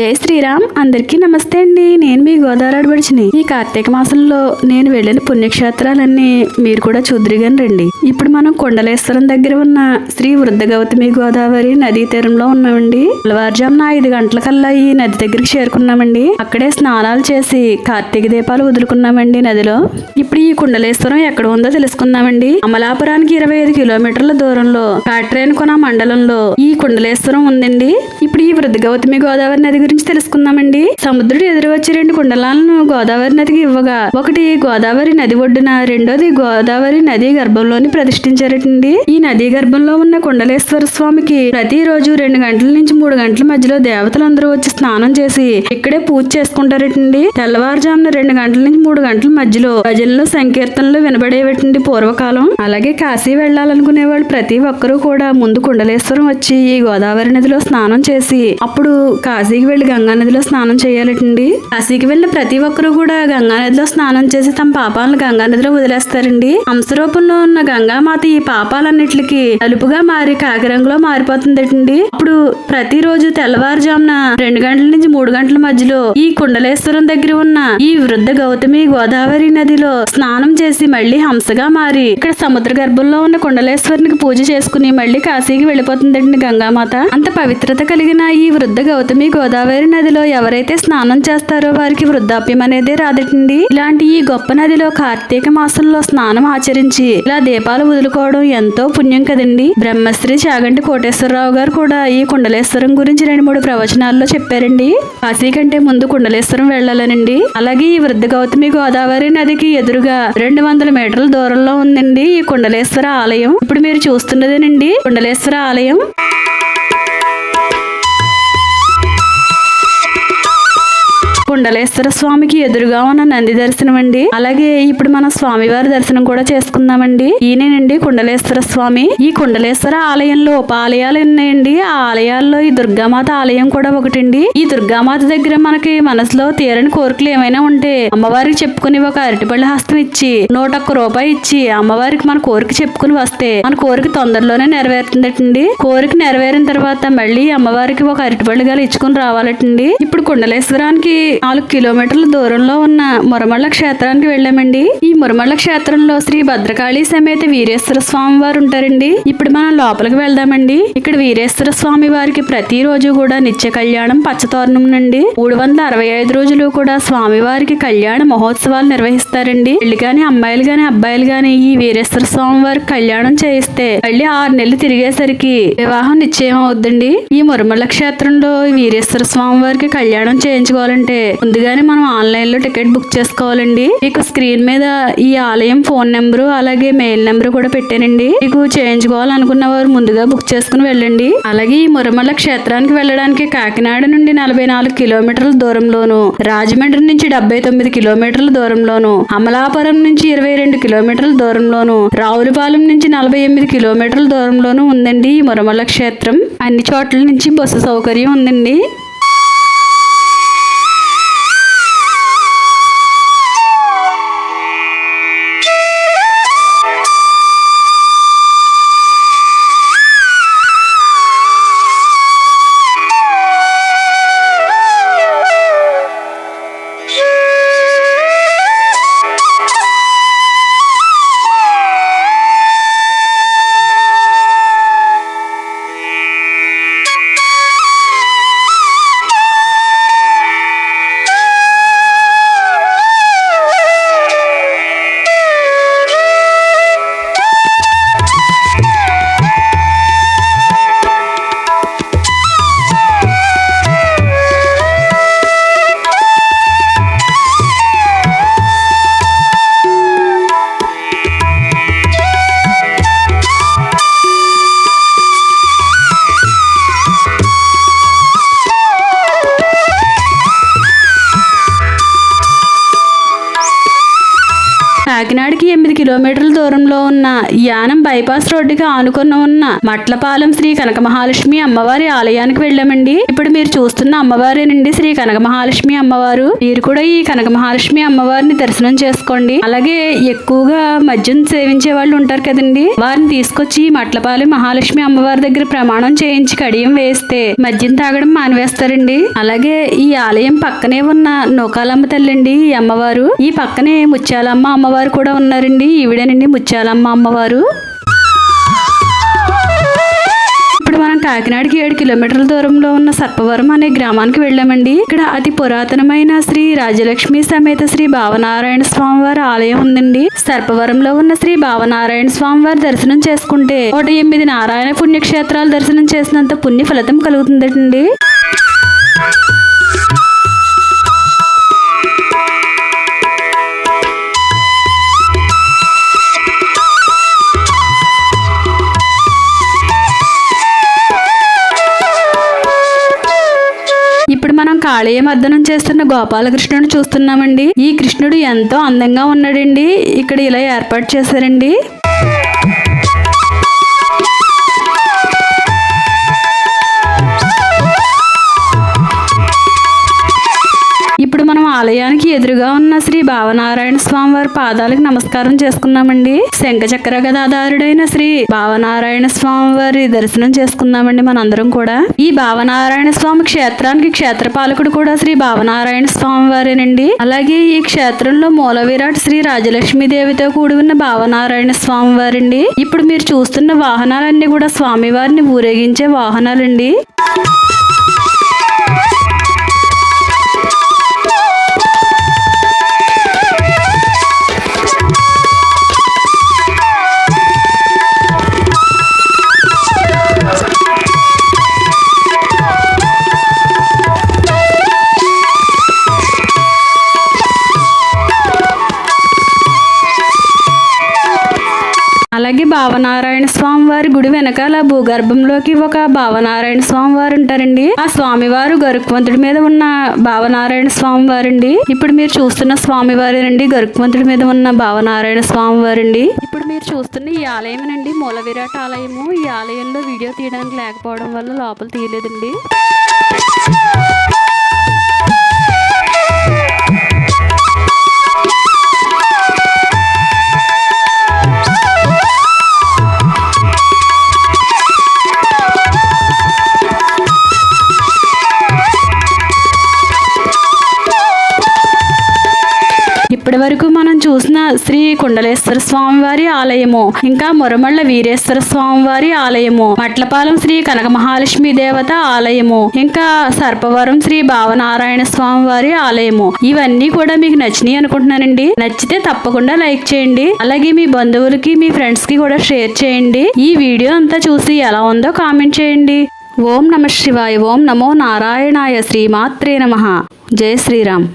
జై శ్రీరామ్. అందరికీ నమస్తే అండి. నేను మీ గోదావరి ఆడబడిచిని ఈ కార్తీక మాసంలో నేను వెళ్ళిన పుణ్యక్షేత్రాలన్నీ మీరు కూడా చూద్దరిగాని రండి. ఇప్పుడు మనం కొండలేశ్వరం దగ్గర ఉన్న శ్రీ వృద్ధ గౌతమి గోదావరి నదీ తీరంలో ఉన్నామండి. తెల్లవారుజామున ఐదు గంటల కల్లా ఈ నది దగ్గరికి చేరుకున్నామండి. అక్కడే స్నానాలు చేసి కార్తీక దీపాలు వదులుకున్నామండి నదిలో. ఇప్పుడు ఈ కుండలేశ్వరం ఎక్కడ ఉందో తెలుసుకుందామండి. అమలాపురానికి ఇరవై ఐదు కిలోమీటర్ల దూరంలో కాట్రేనుకొన మండలంలో ఈ కుండలేశ్వరం ఉందండి. ఇప్పుడు ఈ వృద్ధ గౌతమి గోదావరి నది గురించి తెలుసుకుందామండి. సముద్రుడు ఎదురు వచ్చి రెండు కుండలాలను గోదావరి నదికి ఇవ్వగా ఒకటి గోదావరి నది ఒడ్డున రెండోది గోదావరి నది గర్భంలోని ప్రతిష్ఠించారటండి. ఈ నది గర్భంలో ఉన్న కుండలేశ్వర స్వామికి ప్రతిరోజు రెండు గంటల నుంచి మూడు గంటల మధ్యలో దేవతలందరూ వచ్చి స్నానం చేసి ఇక్కడే పూజ చేసుకుంటారటండి. తెల్లవారుజామున రెండు గంటల నుంచి మూడు గంటల మధ్యలో భజనలు సంకీర్తనలు వినబడేవటండి పూర్వకాలం. అలాగే కాశీ వెళ్ళాలనుకునే వాళ్ళు ప్రతి ఒక్కరూ కూడా ముందు కుండలేశ్వరం వచ్చి ఈ గోదావరి నదిలో స్నానం చేసి అప్పుడు కాశీకి వెళ్ళి గంగా నదిలో స్నానం చేయాలటండి కాశీకి వెళ్ళిన ప్రతి ఒక్కరూ కూడా గంగా నదిలో స్నానం చేసి తమ పాపాలను గంగా నదిలో వదిలేస్తారండి. హంస రూపంలో ఉన్న గంగామాత ఈ పాపాలన్నిటికి నలుపుగా మారి కాకిరంగులో మారిపోతుందటండి. అప్పుడు ప్రతిరోజు తెల్లవారుజామున రెండు గంటల నుంచి మూడు గంటల మధ్యలో ఈ కుండలేశ్వరం దగ్గర ఉన్న ఈ వృద్ధ గౌతమి గోదావరి నదిలో స్నానం చేసి మళ్ళీ హంసగా మారి ఇక్కడ సముద్ర గర్భంలో ఉన్న కుండలేశ్వరునికి పూజ చేసుకుని మళ్ళీ కాశీకి వెళ్ళిపోతుందండి గంగామాత. అంత పవిత్రత కలిగిన ఈ వృద్ధ గౌతమి గోదావరి గోదావరి నదిలో ఎవరైతే స్నానం చేస్తారో వారికి వృద్ధాప్యం అనేది రాదటండి. ఇలాంటి ఈ గొప్ప నదిలో కార్తీక మాసంలో స్నానం ఆచరించి ఇలా దీపాలు వదులుకోవడం ఎంతో పుణ్యం కదండి. బ్రహ్మశ్రీ చాగంటి కోటేశ్వరరావు గారు కూడా ఈ కుండలేశ్వరం గురించి రెండు మూడు ప్రవచనాల్లో చెప్పారండి. కాశీ కంటే ముందు కుండలేశ్వరం వెళ్ళాలనండి. అలాగే ఈ వృద్ధ గౌతమి గోదావరి నదికి ఎదురుగా రెండు వందల మీటర్ల దూరంలో ఉందండి ఈ కుండలేశ్వర ఆలయం. ఇప్పుడు మీరు చూస్తున్నదేనండి కుండలేశ్వర ఆలయం. కుండలేశ్వర స్వామికి ఎదురుగా ఉన్న నంది దర్శనం అండి. అలాగే ఇప్పుడు మనం స్వామివారి దర్శనం కూడా చేసుకుందామండి. ఈయనేనండి కుండలేశ్వర స్వామి. ఈ కుండలేశ్వర ఆలయంలో ఉప ఆలయాలు ఉన్నాయండి ఆ ఆలయాల్లో ఈ దుర్గామాత ఆలయం కూడా ఒకటండి. ఈ దుర్గామాత దగ్గర మనకి మనసులో తీరని కోరికలు ఏమైనా ఉంటే అమ్మవారికి చెప్పుకుని ఒక అరటిపళ్ళ హస్తం ఇచ్చి నూట ఒక్క రూపాయి ఇచ్చి అమ్మవారికి మన కోరిక చెప్పుకుని వస్తే మన కోరిక తొందరలోనే నెరవేరుతుందటండి. కోరిక నెరవేరిన తర్వాత మళ్ళీ అమ్మవారికి ఒక అరటిపళ్ళు గల ఇచ్చుకుని రావాలటండి. ఇప్పుడు కుండలేశ్వరానికి నాలుగు కిలోమీటర్ల దూరంలో ఉన్న మురమళ్ళ క్షేత్రానికి వెళ్ళామండి. ఈ మురమళ్ళ క్షేత్రంలో శ్రీ భద్రకాళి సమేత వీరేశ్వర స్వామి వారు ఉంటారండి. ఇప్పుడు మనం లోపలికి వెళ్దామండి. ఇక్కడ వీరేశ్వర స్వామి వారికి ప్రతిరోజు కూడా నిత్య కళ్యాణం పచ్చతోరణం నుండి మూడు వందల అరవై ఐదు రోజులు కూడా స్వామి వారికి కళ్యాణ మహోత్సవాలు నిర్వహిస్తారండి. పెళ్ళి గాని అమ్మాయిలు గాని అబ్బాయిలు గాని ఈ వీరేశ్వర స్వామి వారికి కళ్యాణం చేయిస్తే మళ్ళీ ఆరు నెలలు తిరిగేసరికి వివాహం నిశ్చయం అవుద్దండి ఈ మురమళ్ళ క్షేత్రంలో వీరేశ్వర స్వామి వారికి కళ్యాణం చేయించుకోవాలంటే ముందుగానే మనం ఆన్లైన్లో టికెట్ బుక్ చేసుకోవాలండి. మీకు స్క్రీన్ మీద ఈ ఆలయం ఫోన్ నెంబరు అలాగే మెయిల్ నెంబర్ కూడా పెట్టానండి. మీకు చేయించుకోవాలనుకున్న వారు ముందుగా బుక్ చేసుకుని వెళ్ళండి. అలాగే ఈ మురమల్ల క్షేత్రానికి వెళ్ళడానికి కాకినాడ నుండి నలభై నాలుగు కిలోమీటర్ల దూరంలోను రాజమండ్రి నుంచి డెబ్బై తొమ్మిది కిలోమీటర్ల దూరంలోను అమలాపురం నుంచి ఇరవై రెండు కిలోమీటర్ల దూరంలోను రావులపాలెం నుంచి నలభై ఎనిమిది కిలోమీటర్ల దూరంలోను ఉందండి ఈ మురమల్ల క్షేత్రం. అన్ని చోట్ల నుంచి బస్సు సౌకర్యం ఉందండి. కాకినాడకి ఎనిమిది కిలోమీటర్ల దూరంలో ఉన్న యానం బైపాస్ రోడ్డుకి ఆనుకున్న ఉన్న మట్లపాలెం శ్రీ కనక మహాలక్ష్మి అమ్మవారి ఆలయానికి వెళ్ళామండి. ఇప్పుడు మీరు చూస్తున్న అమ్మవారేనండి శ్రీ కనక మహాలక్ష్మి అమ్మవారు మీరు కూడా ఈ కనక మహాలక్ష్మి అమ్మవారిని దర్శనం చేసుకోండి. అలాగే ఎక్కువగా మద్యం సేవించే వాళ్ళు ఉంటారు కదండి. వారిని తీసుకొచ్చి మట్లపాలెం మహాలక్ష్మి అమ్మవారి దగ్గర ప్రమాణం చేయించి కడియం వేస్తే మద్యం తాగడం మానివేస్తారండి. అలాగే ఈ ఆలయం పక్కనే ఉన్న నూకాలమ్మ తల్లండి ఈ అమ్మవారు. ఈ పక్కనే ముత్యాలమ్మ అమ్మవారు కూడా ఉన్నారండి. ఈవిడేనండి ముత్యాలమ్మ అమ్మవారు. ఇప్పుడు మనం కాకినాడకి ఏడు కిలోమీటర్ల దూరంలో ఉన్న సర్పవరం అనే గ్రామానికి వెళ్ళామండి. ఇక్కడ అతి పురాతనమైన శ్రీ రాజలక్ష్మి సమేత శ్రీ భావనారాయణ స్వామి వారి ఆలయం ఉందండి. సర్పవరంలో ఉన్న శ్రీ భావనారాయణ స్వామి వారి దర్శనం చేసుకుంటే నూట ఎనిమిది నారాయణ పుణ్యక్షేత్రాలు దర్శనం చేసినంత పుణ్య ఫలితం కలుగుతుందటండి ఆలయ మర్దనం చేస్తున్న గోపాలకృష్ణుని చూస్తున్నామండి. ఈ కృష్ణుడు ఎంతో అందంగా ఉన్నాడండి. ఇక్కడ ఇలా ఏర్పాటు చేశారండి. మనం ఆలయానికి ఎదురుగా ఉన్న శ్రీ భావనారాయణ స్వామి వారి పాదాలకు నమస్కారం చేసుకున్నామండి. శంఖ చక్ర గదాధారుడైన శ్రీ భావనారాయణ స్వామి వారి దర్శనం చేసుకున్నామండి మనందరం కూడా. ఈ భావనారాయణ స్వామి క్షేత్రానికి క్షేత్రపాలకుడు కూడా శ్రీ భావనారాయణ స్వామి వారేనండి. అలాగే ఈ క్షేత్రంలో మూల విరాట్ శ్రీ రాజలక్ష్మి దేవితో కూడి ఉన్న భావనారాయణ స్వామి వారండి. ఇప్పుడు మీరు చూస్తున్న వాహనాలన్నీ కూడా స్వామివారిని ఊరేగించే వాహనాలండి. భావనారాయణ స్వామి వారి గుడి వెనకాల భూగర్భంలోకి ఒక భావనారాయణ స్వామి వారు ఉంటారండి. ఆ స్వామివారు గరుక్వంతుడి మీద ఉన్న భావనారాయణ స్వామి వారండి ఇప్పుడు మీరు చూస్తున్న స్వామి వారేనండి గరుక్వంతుడి మీద ఉన్న భావనారాయణ స్వామి వారండి ఇప్పుడు మీరు చూస్తున్న ఈ ఆలయమేనండి. మూల విరాట్ ఆలయము. ఈ ఆలయంలో వీడియో తీయడానికి లేకపోవడం వల్ల లోపల తీయలేదండి. ఇప్పటి వరకు మనం చూసిన శ్రీ కుండలేశ్వర స్వామి వారి ఆలయము ఇంకా మురమళ్ళ వీరేశ్వర స్వామి వారి ఆలయము మట్లపాలెం శ్రీ కనక మహాలక్ష్మి దేవత ఆలయము ఇంకా సర్పవరం శ్రీ భావనారాయణ స్వామి వారి ఆలయము. ఇవన్నీ కూడా మీకు నచ్చినాయి అనుకుంటున్నానండి. నచ్చితే తప్పకుండా లైక్ చేయండి. అలాగే మీ బంధువులకి మీ ఫ్రెండ్స్కి కూడా షేర్ చేయండి. ఈ వీడియో అంతా చూసి ఎలా ఉందో కామెంట్ చేయండి. ఓం నమ శివాయ ఓం నమో నారాయణాయ శ్రీమాత్రే నమ. జయ శ్రీరామ్.